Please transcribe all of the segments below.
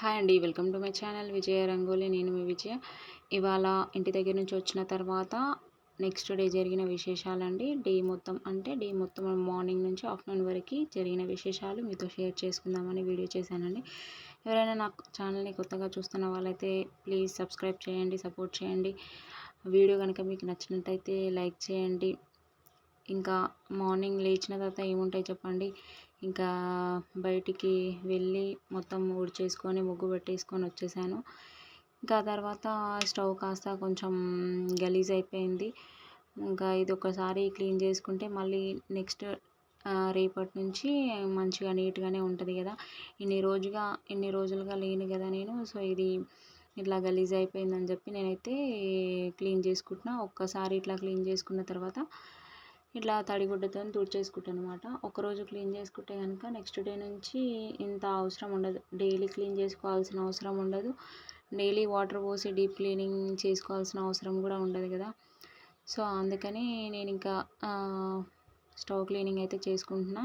Hi అండి. Welcome to my channel. Vijaya Rangoli. నేను మీ విజయ. ఇవాళ ఇంటి దగ్గర నుంచి వచ్చిన తర్వాత నెక్స్ట్ డే జరిగిన విశేషాలండి. డే మొత్తం అంటే డే మొత్తం మార్నింగ్ నుంచి ఆఫ్టర్నూన్ వరకు జరిగిన విశేషాలు మీతో షేర్ చేసుకుందామని వీడియో చేశానండి. ఎవరైనా నా ఛానల్ని కొత్తగా చూస్తున్న వాళ్ళైతే ప్లీజ్ సబ్స్క్రైబ్ చేయండి సపోర్ట్ చేయండి. వీడియో కనుక మీకు నచ్చినట్టయితే లైక్ చేయండి. ఇంకా మార్నింగ్ లేచిన తర్వాత ఏముంటాయి చెప్పండి? ఇంకా బయటికి వెళ్ళి మొత్తం ఊడ్చేసుకొని ముగ్గు పెట్టేసుకొని వచ్చేసాను. ఇంకా తర్వాత స్టవ్ కాస్త కొంచెం గలీజ్ అయిపోయింది. ఇంకా ఇది ఒకసారి క్లీన్ చేసుకుంటే మళ్ళీ నెక్స్ట్ రేపటి నుంచి మంచిగా నీట్గానే ఉంటుంది కదా. ఇన్ని రోజుగా ఇన్ని రోజులుగా లేను కదా నేను. సో ఇది ఇట్లా గలీజ్ అయిపోయిందని చెప్పి నేనైతే క్లీన్ చేసుకుంటున్నా. ఒక్కసారి ఇట్లా క్లీన్ చేసుకున్న తర్వాత ఇట్లా తడిగుడ్డతో తుడిచేసుకుంటాను అనమాట ఒకరోజు క్లీన్ చేసుకుంటే కనుక నెక్స్ట్ డే నుంచి ఇంత అవసరం ఉండదు. డైలీ క్లీన్ చేసుకోవాల్సిన అవసరం ఉండదు. డైలీ వాటర్ పోసి డీప్ క్లీనింగ్ చేసుకోవాల్సిన అవసరం కూడా ఉండదు కదా. సో అందుకని నేను ఇంకా స్టవ్ క్లీనింగ్ అయితే చేసుకుంటున్నా.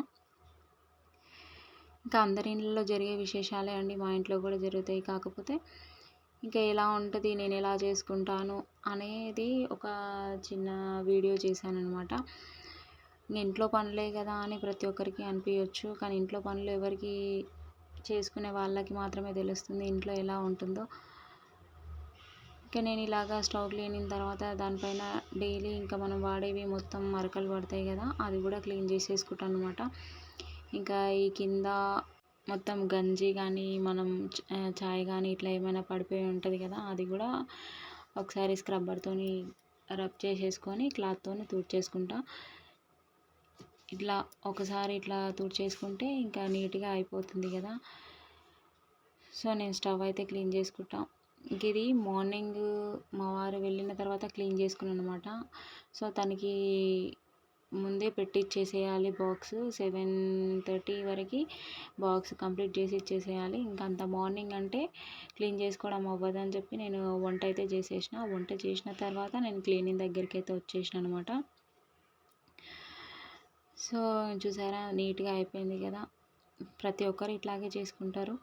ఇంకా అందరి ఇంట్లో జరిగే విశేషాలే అండి మా ఇంట్లో కూడా జరుగుతాయి. కాకపోతే ఇంకా ఎలా ఉంటుంది నేను ఎలా చేసుకుంటాను అనేది ఒక చిన్న వీడియో చేశాను అనమాట ఇంట్లో పనులే కదా అని ప్రతి ఒక్కరికి అనిపించవచ్చు కానీ ఇంట్లో పనులు ఎవరికి చేసుకునే వాళ్ళకి మాత్రమే తెలుస్తుంది ఇంట్లో ఎలా ఉంటుందో. ఇంకా నేను ఇలాగా స్టవ్ క్లీనింగ్ తర్వాత దానిపైన డైలీ ఇంకా మనం వాడేవి మొత్తం మరకలు పడతాయి కదా అది కూడా క్లీన్ చేసేసుకుంటాను అనమాట ఇంకా ఈ కింద మొత్తం గంజి కానీ మనం చాయ్ కానీ ఇట్లా ఏమైనా పడిపోయి ఉంటుంది కదా అది కూడా ఒకసారి స్క్రబ్బర్తోని రబ్ చేసేసుకొని క్లాత్తోని తుడిచేసుకుంటా. ఇట్లా ఒకసారి ఇట్లా తుడిచేసుకుంటే ఇంకా నీట్గా అయిపోతుంది కదా. సో నేను స్టవ్ అయితే క్లీన్ చేసుకుంటా. ఇది మార్నింగ్ మా వారు వెళ్ళిన తర్వాత క్లీన్ చేసుకున్నాను అనమాట సో తనకి ముందే పెట్టి ఇచ్చేసేయాలి బాక్స్. సెవెన్ థర్టీ వరకు బాక్స్ కంప్లీట్ చేసి ఇచ్చేసేయాలి. ఇంకా అంత మార్నింగ్ అంటే క్లీన్ చేసుకోవడం అవ్వదు అని చెప్పి నేను వంట అయితే చేసేసిన. వంట చేసిన తర్వాత నేను క్లీనింగ్ దగ్గరికి అయితే వచ్చేసిన అనమాట సో చూసారా? నీట్గా అయిపోయింది కదా. ప్రతి ఒక్కరు ఇట్లాగే చేసుకుంటారు.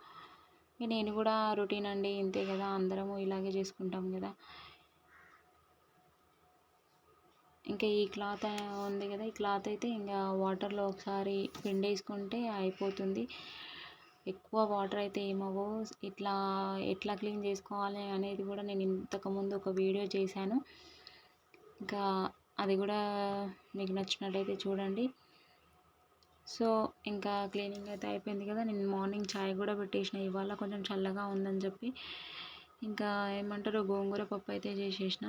నేను కూడా రొటీన్ అండి. ఇంతే కదా. అందరము ఇలాగే చేసుకుంటాం కదా. ఇంకా ఈ క్లాత్ ఉంది కదా ఈ క్లాత్ అయితే ఇంకా వాటర్లో ఒకసారి పిండేసుకుంటే అయిపోతుంది. ఎక్కువ వాటర్ అయితే ఏమవో ఇట్లా ఎట్లా క్లీన్ చేసుకోవాలి అనేది కూడా నేను ఇంతకుముందు ఒక వీడియో చేశాను. ఇంకా అది కూడా మీకు నచ్చినట్టయితే చూడండి. సో ఇంకా క్లీనింగ్ అయితే అయిపోయింది కదా నేను మార్నింగ్ చాయ్ కూడా పెట్టేసిన. ఇవాళ కొంచెం చల్లగా ఉందని చెప్పి ఇంకా ఏమంటారు గోంగూర పప్పు అయితే చేసేసిన.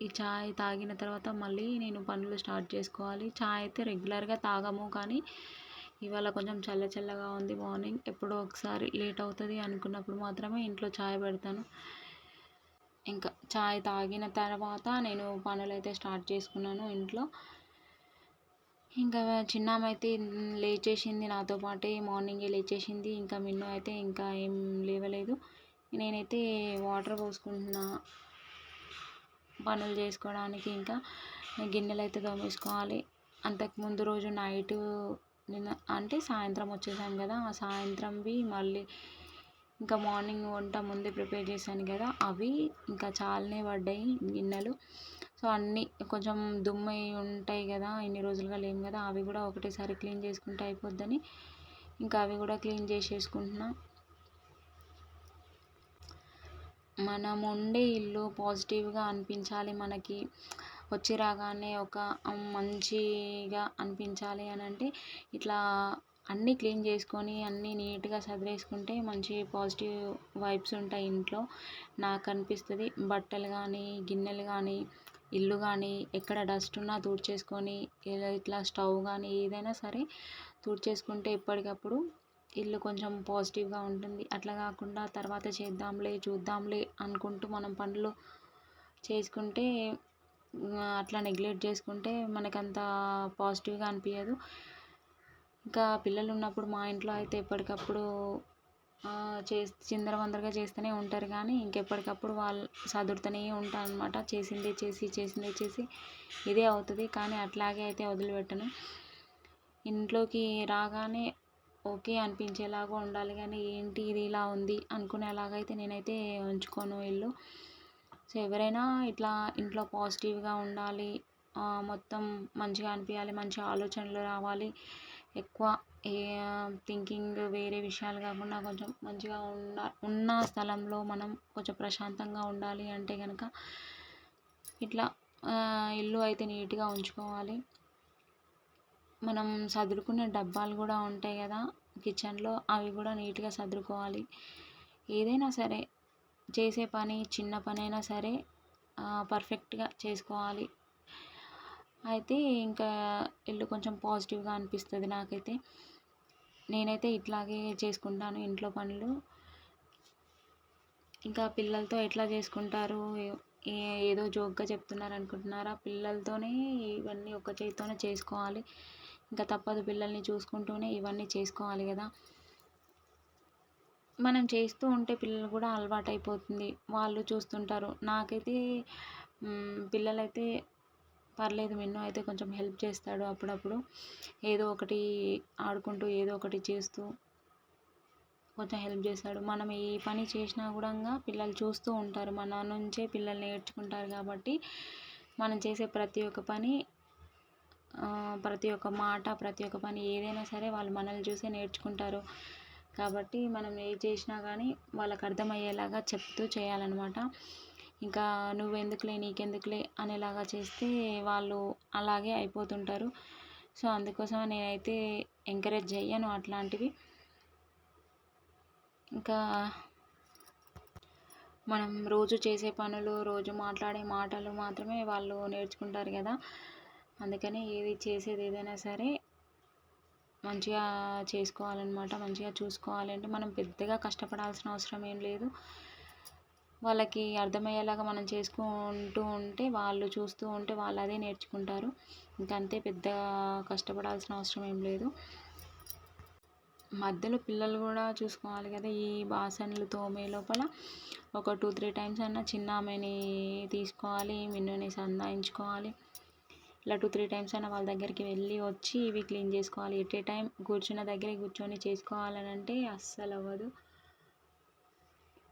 ఈ చాయ్ తాగిన తర్వాత మళ్ళీ నేను పనులు స్టార్ట్ చేసుకోవాలి. చాయ్ అయితే రెగ్యులర్గా తాగము కానీ ఇవాళ కొంచెం చల్ల చల్లగా ఉంది మార్నింగ్. ఎప్పుడో ఒకసారి లేట్ అవుతుంది అనుకున్నప్పుడు మాత్రమే ఇంట్లో చాయ్ పెడతాను. ఇంకా చాయ్ తాగిన తర్వాత నేను పనులు అయితే స్టార్ట్ చేసుకున్నాను ఇంట్లో. ఇంకా చిన్నమైతే అయితే లేచేసింది నాతో పాటే మార్నింగే లేచేసింది. ఇంకా మిన్ను అయితే ఇంకా ఏం లేవలేదు. నేనైతే వాటర్ పోసుకుంటున్నా. పనులు చేసుకోవడానికి ఇంకా గిన్నెలు అయితే తోమేసుకోవాలి. అంతకు ముందు రోజు నైట్ నిన్న అంటే సాయంత్రం వచ్చేసాం కదా ఆ సాయంత్రంవి మళ్ళీ ఇంకా మార్నింగ్ వంట ముందే ప్రిపేర్ చేశాను కదా అవి ఇంకా చాలానే పడ్డాయి గిన్నెలు. సో అన్నీ కొంచెం దుమ్ము ఉంటాయి కదా ఇన్ని రోజులుగా లేము కదా అవి కూడా ఒకటేసారి క్లీన్ చేసుకుంటే అయిపోద్దని ఇంకా అవి కూడా క్లీన్ చేసేసుకుంటున్నా. మనం ఉండే ఇల్లు పాజిటివ్గా అనిపించాలి మనకి. వచ్చి రాగానే ఒక మంచిగా అనిపించాలి అని అంటే ఇట్లా అన్నీ క్లీన్ చేసుకొని అన్నీ నీట్గా సదిరేసుకుంటే మంచి పాజిటివ్ వైబ్స్ ఉంటాయి ఇంట్లో. నాకు అనిపిస్తుంది బట్టలు కానీ గిన్నెలు కానీ ఇల్లు కానీ ఎక్కడ డస్ట్ ఉన్నా తుడిచేసుకొని ఇట్లా స్టవ్ కానీ ఏదైనా సరే తుడిచేసుకుంటే ఎప్పటికప్పుడు ఇల్లు కొంచెం పాజిటివ్గా ఉంటుంది. అట్లా కాకుండా తర్వాత చేద్దాంలే చూద్దాంలే అనుకుంటూ మనం పనులు చేసుకుంటే అట్లా నెగ్లెక్ట్ చేసుకుంటే మనకంత పాజిటివ్గా అనిపించదు ఇంకా పిల్లలు ఉన్నప్పుడు మా ఇంట్లో అయితే ఎప్పటికప్పుడు చేసి చిందరవందరగా చేస్తూనే ఉంటారు కానీ ఇంకెప్పటికప్పుడు వాళ్ళు సదురుతూనే ఉంటారు అనమాట చేసిందే చేసి చేసిందే చేసి ఇదే అవుతుంది. కానీ అట్లాగే అయితే వదిలిపెట్టను. ఇంట్లోకి రాగానే ఓకే అనిపించేలాగా ఉండాలి కానీ ఏంటి ఇది ఇలా ఉంది అనుకునేలాగైతే నేనైతే ఉంచుకోను ఇల్లు. సో ఎవరైనా ఇట్లా ఇంట్లో పాజిటివ్గా ఉండాలి మొత్తం మంచిగా అనిపించాలి మంచి ఆలోచనలు రావాలి ఎక్కువ ఏ థింకింగ్ వేరే విషయాలు కాకుండా కొంచెం మంచిగా ఉన్న ఉన్న స్థలంలో మనం కొంచెం ప్రశాంతంగా ఉండాలి అంటే కనుక ఇట్లా ఇల్లు అయితే నీట్గా ఉంచుకోవాలి. మనం సదురుకునే డబ్బాలు కూడా ఉంటాయి కదా కిచెన్లో అవి కూడా నీట్గా సర్దుకోవాలి ఏదైనా సరే చేసే పని చిన్న పని అయినా సరే పర్ఫెక్ట్గా చేసుకోవాలి. అయితే ఇంకా ఇల్లు కొంచెం పాజిటివ్గా అనిపిస్తుంది నాకైతే. నేనైతే ఇట్లాగే చేసుకుంటాను ఇంట్లో పనులు. ఇంకా పిల్లలతో ఎట్లా చేసుకుంటారు? ఏదో జోక్గా చెప్తున్నారు అనుకుంటున్నారా పిల్లలతోనే ఇవన్నీ ఒక చేతితోనే చేసుకోవాలి. ఇంకా తప్పదు పిల్లల్ని చూసుకుంటూనే ఇవన్నీ చేసుకోవాలి కదా. మనం చేస్తూ ఉంటే పిల్లలు కూడా అలవాటు అయిపోతుంది వాళ్ళు చూస్తుంటారు. నాకైతే పిల్లలైతే పర్లేదు మిన్ను అయితే కొంచెం హెల్ప్ చేస్తాడు అప్పుడప్పుడు. ఏదో ఒకటి ఆడుకుంటూ ఏదో ఒకటి చేస్తూ కొంచెం హెల్ప్ చేస్తాడు. మనం ఏ పని చేసినా కూడా పిల్లలు చూస్తూ ఉంటారు. మన నుంచే పిల్లలు నేర్చుకుంటారు కాబట్టి మనం చేసే ప్రతి ఒక్క పని ప్రతి ఒక్క మాట ప్రతి ఒక్క పని ఏదైనా సరే వాళ్ళు మనల్ని చూసే నేర్చుకుంటారు. కాబట్టి మనం ఏది చేసినా కానీ వాళ్ళకి అర్థమయ్యేలాగా చెప్తూ చేయాలన్నమాట. ఇంకా నువ్వెందుకులే నీకెందుకులే అనేలాగా చేస్తే వాళ్ళు అలాగే అయిపోతుంటారు. సో అందుకోసం నేనైతే ఎంకరేజ్ చెయ్యను అట్లాంటివి. ఇంకా మనం రోజు చేసే పనులు రోజు మాట్లాడే మాటలు మాత్రమే వాళ్ళు నేర్చుకుంటారు కదా. అందుకని ఏది చేసేది ఏదైనా సరే మంచిగా చేసుకోవాలన్నమాట మంచిగా చూసుకోవాలంటే మనం పెద్దగా కష్టపడాల్సిన అవసరం ఏం లేదు. వాళ్ళకి అర్థమయ్యేలాగా మనం చేసుకుంటూ ఉంటే వాళ్ళు చూస్తూ ఉంటే వాళ్ళు అదే నేర్చుకుంటారు. ఇంకంతే పెద్దగా కష్టపడాల్సిన అవసరం ఏం లేదు. మధ్యలో పిల్లలు కూడా చూసుకోవాలి కదా ఈ బాసనలు తోమే లోపల ఒక టూ త్రీ టైమ్స్ అన్నా చిన్న ఆమెని తీసుకోవాలి మిన్నుని సంధాయించుకోవాలి ఇలా టూ త్రీ టైమ్స్ అయినా వాళ్ళ దగ్గరికి వెళ్ళి వచ్చి ఇవి క్లీన్ చేసుకోవాలి. ఎట్ ఏ టైం కూర్చున్న దగ్గరే కూర్చొని చేసుకోవాలని అంటే అస్సలు అవ్వదు.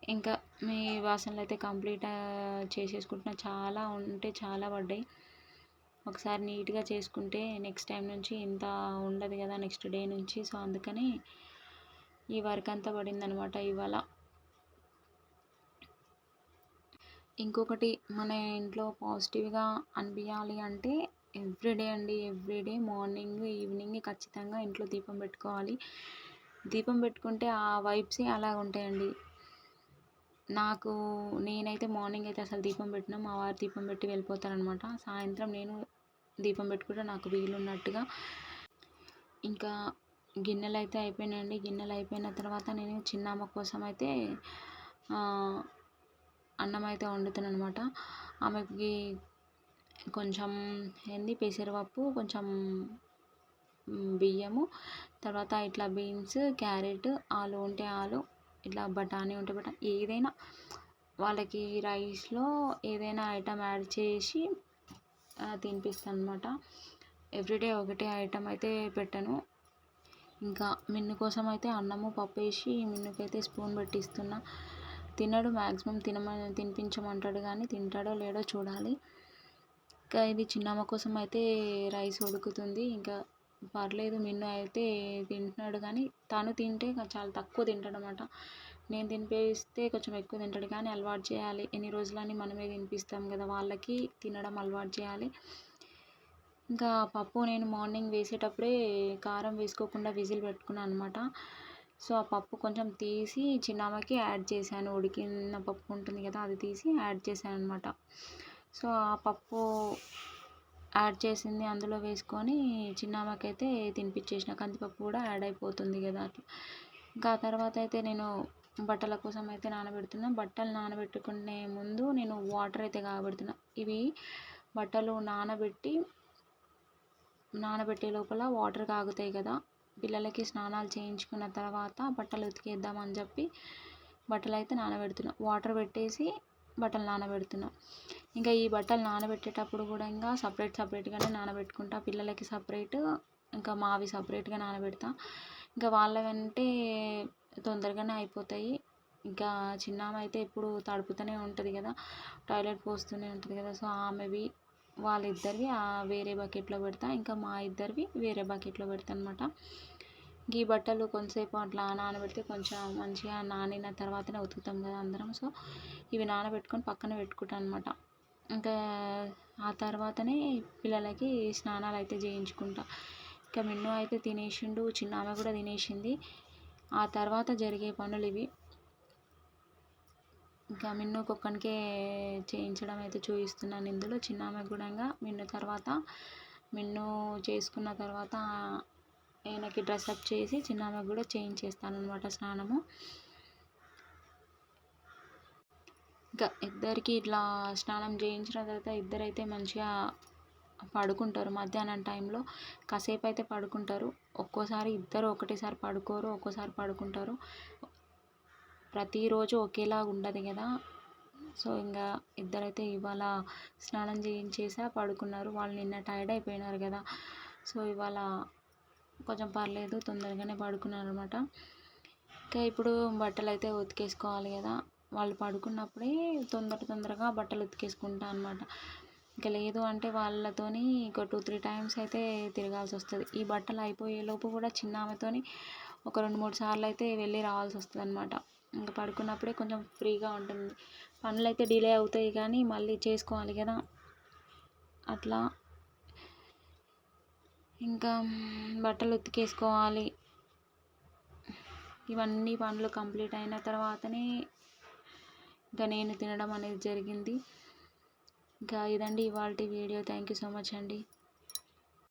ఇంకా మీ వాసనలు అయితే కంప్లీట్ చేసేసుకుంటున్నా. చాలా ఉంటే చాలా పడ్డాయి. ఒకసారి నీట్గా చేసుకుంటే నెక్స్ట్ టైం నుంచి ఇంత ఉండదు కదా నెక్స్ట్ డే నుంచి. సో అందుకని ఈ వర్క్ అంతా పడిందనమాట ఇవాళ. ఇంకొకటి మన ఇంట్లో పాజిటివ్గా అనిపించాలి అంటే ఎవ్రీడే అండి ఎవ్రీడే మార్నింగ్ ఈవినింగ్ ఖచ్చితంగా ఇంట్లో దీపం పెట్టుకోవాలి. దీపం పెట్టుకుంటే ఆ వైబ్సే అలా ఉంటాయండి. నాకు నేనైతే మార్నింగ్ అయితే అసలు దీపం పెట్టినా మా వారు దీపం పెట్టి వెళ్ళిపోతారనమాట సాయంత్రం నేను దీపం పెట్టుకుంటే నాకు వీలున్నట్టుగా ఇంకా గిన్నెలు అయితే అయిపోయినాయండి. గిన్నెలు అయిపోయిన తర్వాత నేను చిన్నమ్మ కోసం అయితే అన్నం అయితే వండుతాను అనమాట ఆమెకి కొంచెం ఏంది? పెసరపప్పు కొంచెం బియ్యము తర్వాత ఇట్లా బీన్స్ క్యారెట్ ఆలు ఉంటే ఆలు ఇట్లా బఠానీ ఉంటే బఠానీ ఏదైనా వాళ్ళకి రైస్లో ఏదైనా ఐటమ్ యాడ్ చేసి తినిపిస్తాను అనమాట ఎవ్రీడే ఒకటే ఐటమ్ అయితే పెట్టను. ఇంకా మిన్ను కోసం అయితే అన్నము పప్పు వేసి మిన్నుకైతే స్పూన్ పెట్టిస్తున్నా. తినడు మ్యాక్సిమం తినమ తినిపించమంటాడు కానీ తింటాడో లేడో చూడాలి. ఇంకా ఇది చిన్నమ్మ కోసం అయితే రైస్ ఉడుకుతుంది. ఇంకా పర్లేదు మిన్ను అయితే తింటున్నాడు కానీ తను తింటే చాలా తక్కువ తింటాడు అనమాట నేను తినిపిస్తే కొంచెం ఎక్కువ తింటాడు కానీ అలవాటు చేయాలి. ఎన్ని రోజులని మనమే తినిపిస్తాం కదా వాళ్ళకి తినడం అలవాటు చేయాలి. ఇంకా పప్పు నేను మార్నింగ్ వేసేటప్పుడే కారం వేసుకోకుండా విజిల్ పెట్టుకున్నాను అనమాట. సో ఆ పప్పు కొంచెం తీసి చిన్నమ్మకి యాడ్ చేశాను. ఉడికిన పప్పు ఉంటుంది కదా అది తీసి యాడ్ చేశాను అనమాట. సో ఆ పప్పు యాడ్ చేసింది అందులో వేసుకొని చిన్నామకైతే తినిపించేసిన. కందిపప్పు కూడా యాడ్ అయిపోతుంది కదా అట్లా. ఇంకా ఆ తర్వాత అయితే నేను బట్టల కోసం అయితే నానబెడుతున్నా. బట్టలు నానబెట్టుకునే ముందు నేను వాటర్ అయితే కాబెడుతున్నా ఇవి బట్టలు నానబెట్టి నానబెట్టే లోపల వాటర్ కాగుతాయి కదా. పిల్లలకి స్నానాలు చేయించుకున్న తర్వాత బట్టలు ఉతికేద్దామని చెప్పి బట్టలు అయితే నానబెడుతున్నా. వాటర్ పెట్టేసి బట్టలు నానబెడుతున్నా. ఇంకా ఈ బట్టలు నానబెట్టేటప్పుడు కూడా ఇంకా సపరేట్ సపరేట్గానే నానబెట్టుకుంటా. పిల్లలకి సపరేట్ ఇంకా మావి సపరేట్గా నానబెడతా. ఇంకా వాళ్ళవంటే తొందరగానే అయిపోతాయి. ఇంకా చిన్నామె అయితే ఎప్పుడు తడుపుతూనే ఉంటుంది కదా. టాయిలెట్ పోస్తూనే ఉంటుంది కదా. సో ఆమెవి వాళ్ళిద్దరివి వేరే బకెట్లో పెడతా. ఇంకా మా ఇద్దరివి వేరే బకెట్లో పెడతా అనమాట ఈ బట్టలు కొంతసేపు అట్లా నానబెడితే కొంచెం మంచిగా నానిన తర్వాతనే ఉతుకుతాం కదా అందరం. సో ఇవి నానబెట్టుకొని పక్కన పెట్టుకుంటాను అనమాట ఇంకా ఆ తర్వాతనే పిల్లలకి స్నానాలు అయితే చేయించుకుంటా. ఇంకా మిన్ను అయితే తినేసిండు చిన్న ఆమె కూడా తినేసింది. ఆ తర్వాత జరిగే పనులు ఇవి. ఇంకా మిన్ను కుక్కనికే చేయించడం అయితే చూపిస్తున్నాను ఇందులో. చిన్న ఆమె కూడా మిన్ను తర్వాత మిన్ను చేసుకున్న తర్వాత ఈయనకి డ్రెస్అప్ చేసి చిన్నామకి కూడా చేయించేస్తాను అనమాట స్నానము. ఇంకా ఇద్దరికి ఇట్లా స్నానం చేయించిన తర్వాత ఇద్దరైతే మంచిగా పడుకుంటారు మధ్యాహ్నం టైంలో. కాసేపు అయితే పడుకుంటారు. ఒక్కోసారి ఇద్దరు ఒకటేసారి పడుకోరు ఒక్కోసారి పడుకుంటారు. ప్రతిరోజు ఒకేలాగా ఉండదు కదా. సో ఇంకా ఇద్దరైతే ఇవాళ స్నానం చేయించేసా పడుకున్నారు. వాళ్ళు నిన్న టైర్డ్ అయిపోయినారు కదా. సో ఇవాళ కొంచెం పర్లేదు తొందరగానే పడుకున్నారు అనమాట ఇంకా ఇప్పుడు బట్టలు అయితే ఉతికేసుకోవాలి కదా. వాళ్ళు పడుకున్నప్పుడే తొందర తొందరగా బట్టలు ఉతికేసుకుంటా అనమాట ఇంకా లేదు అంటే వాళ్ళతోని ఒక టూ త్రీ టైమ్స్ అయితే తిరగాల్సి వస్తుంది. ఈ బట్టలు అయిపోయేలోపు కూడా చిన్న ఆమెతోని ఒక రెండు మూడు సార్లు అయితే వెళ్ళి రావాల్సి వస్తుంది అనమాట ఇంకా పడుకున్నప్పుడే కొంచెం ఫ్రీగా ఉంటుంది. పనులు అయితే డిలే అవుతాయి కానీ మళ్ళీ చేసుకోవాలి కదా. అట్లా ఇంకా బట్టలు ఉతికేసుకోవాలి. ఇవన్నీ పనులు కంప్లీట్ అయిన తర్వాతనే ఇంకా నేను తినడం అనేది జరిగింది. ఇంకా ఇదండి ఇవాళ video. Thank you so much అండి.